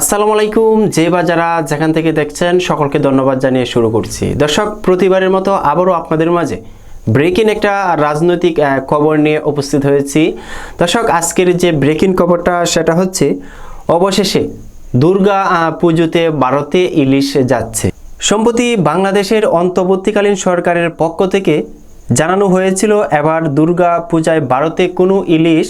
আসসালামু আলাইকুম, যে বা যারা যেখান থেকে দেখছেন, সকলকে ধন্যবাদ জানিয়ে শুরু করছি। দর্শক, প্রতিবারের মতো আবারও আপনাদের মাঝে ব্রেকিং একটা রাজনৈতিক খবর নিয়ে উপস্থিত হয়েছি। দর্শক, আজকের যে ব্রেকিং খবরটা, সেটা হচ্ছে অবশেষে দুর্গা পুজোতে ভারতে ইলিশ যাচ্ছে। সম্প্রতি বাংলাদেশের অন্তর্বর্তীকালীন সরকারের পক্ষ থেকে জানানো হয়েছিল, এবার দুর্গা পূজায় ভারতে কোনো ইলিশ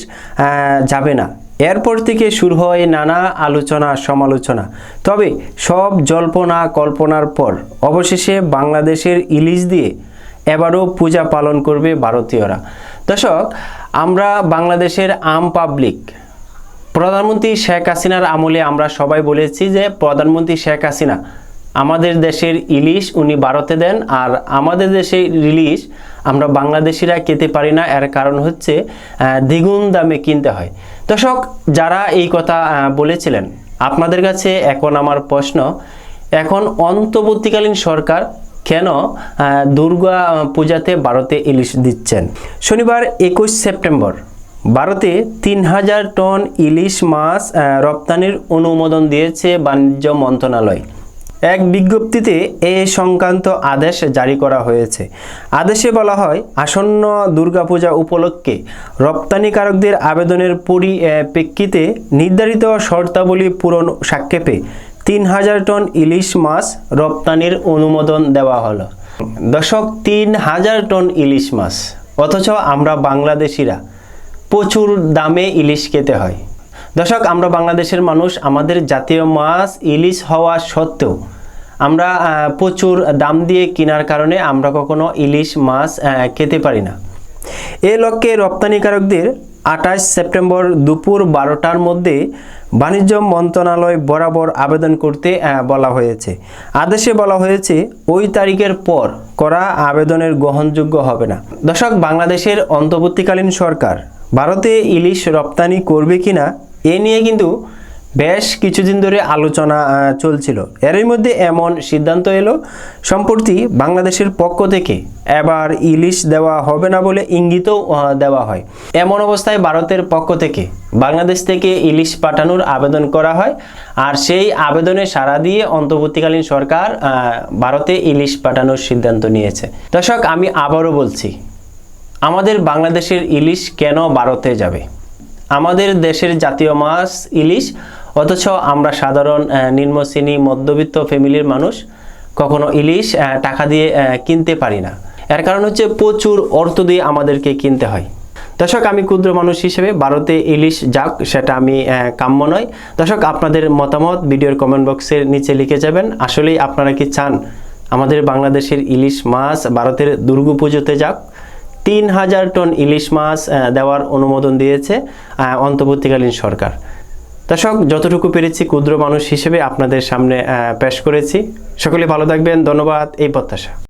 যাবে না। এরপর থেকে শুরু হয় নানা আলোচনা, সমালোচনা। তবে সব জল্পনা কল্পনার পর অবশেষে বাংলাদেশের ইলিশ দিয়ে এবারও পূজা পালন করবে ভারতীয়রা। দর্শক, আমরা বাংলাদেশের আম পাবলিক প্রধানমন্ত্রী শেখ হাসিনার আমলে আমরা সবাই বলেছি যে প্রধানমন্ত্রী শেখ হাসিনা আমাদের দেশের ইলিশ উনি ভারতে দেন আর আমাদের দেশে ইলিশ আমরা বাংলাদেশিরা খেতে পারি না। এর কারণ হচ্ছে দ্বিগুণ দামে কিনতে হয়। দর্শক, যারা এই কথা বলেছিলেন, আপনাদের কাছে এখন আমার প্রশ্ন, এখন অন্তর্বর্তীকালীন সরকার কেন দুর্গা পূজাতে ভারতে ইলিশ দিচ্ছেন? শনিবার একুশ সেপ্টেম্বর ভারতে তিন হাজার টন ইলিশ মাছ রপ্তানির অনুমোদন দিয়েছে বাণিজ্য মন্ত্রণালয়। এক বিজ্ঞপ্তিতে এ সংক্রান্ত আদেশ জারি করা হয়েছে। আদেশে বলা হয়, আসন্ন দুর্গাপূজা উপলক্ষে রপ্তানিকারকদের আবেদনের পরিপ্রেক্ষিতে নির্ধারিত শর্তাবলী পূরণ সাক্ষেপে তিন হাজার টন ইলিশ মাছ রপ্তানির অনুমোদন দেওয়া হলো। দশক, তিন হাজার টন ইলিশ মাছ, অথচ আমরা বাংলাদেশিরা প্রচুর দামে ইলিশ খেতে হয়। দর্শক আমরা বাংলাদেশের মানুষ, আমাদের জাতীয় মাছ ইলিশ হওয়া সত্ত্বেও আমরা প্রচুর দাম দিয়ে কেনার কারণে আমরা কখনো ইলিশ মাছ খেতে পারি না। এ লক্ষ্যে রপ্তানিকারকদের আঠাশ সেপ্টেম্বর দুপুর বারোটার মধ্যে বাণিজ্য মন্ত্রণালয় বরাবর আবেদন করতে বলা হয়েছে। আদেশে বলা হয়েছে, ওই তারিখের পর করা আবেদনের গ্রহণযোগ্য হবে না। দর্শক, বাংলাদেশের অন্তর্বর্তীকালীন সরকার ভারতে ইলিশ রপ্তানি করবে কিনা, এ নিয়ে কিন্তু বেশ কিছুদিন ধরে আলোচনা চলছিল। এরই মধ্যে এমন সিদ্ধান্ত এলো, সম্প্রতি বাংলাদেশের পক্ষ থেকে। এবার ইলিশ দেওয়া হবে না বলে ইঙ্গিতও দেওয়া হয়। এমন অবস্থায় ভারতের পক্ষ থেকে বাংলাদেশ থেকে ইলিশ পাঠানোর আবেদন করা হয়। আর সেই আবেদনে সাড়া দিয়ে অন্তর্বর্তীকালীন সরকার ভারতে ইলিশ পাঠানোর সিদ্ধান্ত নিয়েছে। দর্শক, আমি আবারও বলছি, আমাদের বাংলাদেশের ইলিশ কেন ভারতে যাবে? আমাদের দেশের জাতীয় মাছ ইলিশ অথচ আমরা সাধারণ নিম্ন শ্রেণি মধ্যবিত্ত ফ্যামিলির মানুষ কখনো ইলিশ টাকা দিয়ে কিনতে পারি না। এর কারণ হচ্ছে প্রচুর অর্থ দিয়ে আমাদেরকে কিনতে হয়। দর্শক, আমি ক্ষুদ্র মানুষ হিসেবে ভারতে ইলিশ যাক, সেটা আমি কাম্য নয়। দর্শক, আপনাদের মতামত ভিডিওর কমেন্ট বক্সের নিচে লিখে যাবেন। আসলেই আপনারা কি চান? আমাদের বাংলাদেশের ইলিশ মাছ ভারতের দুর্গাপুজোতে যাক। তিন হাজার টন ইলিশ মাছ দেওয়ার অনুমোদন দিয়েছে অন্তর্বর্তীকালীন সরকার। দর্শক, যতটুকু পেরেছি ক্ষুদ্র মানুষ হিসেবে আপনাদের সামনে পেশ করেছি। সকলে ভালো থাকবেন, ধন্যবাদ, এই প্রত্যাশা।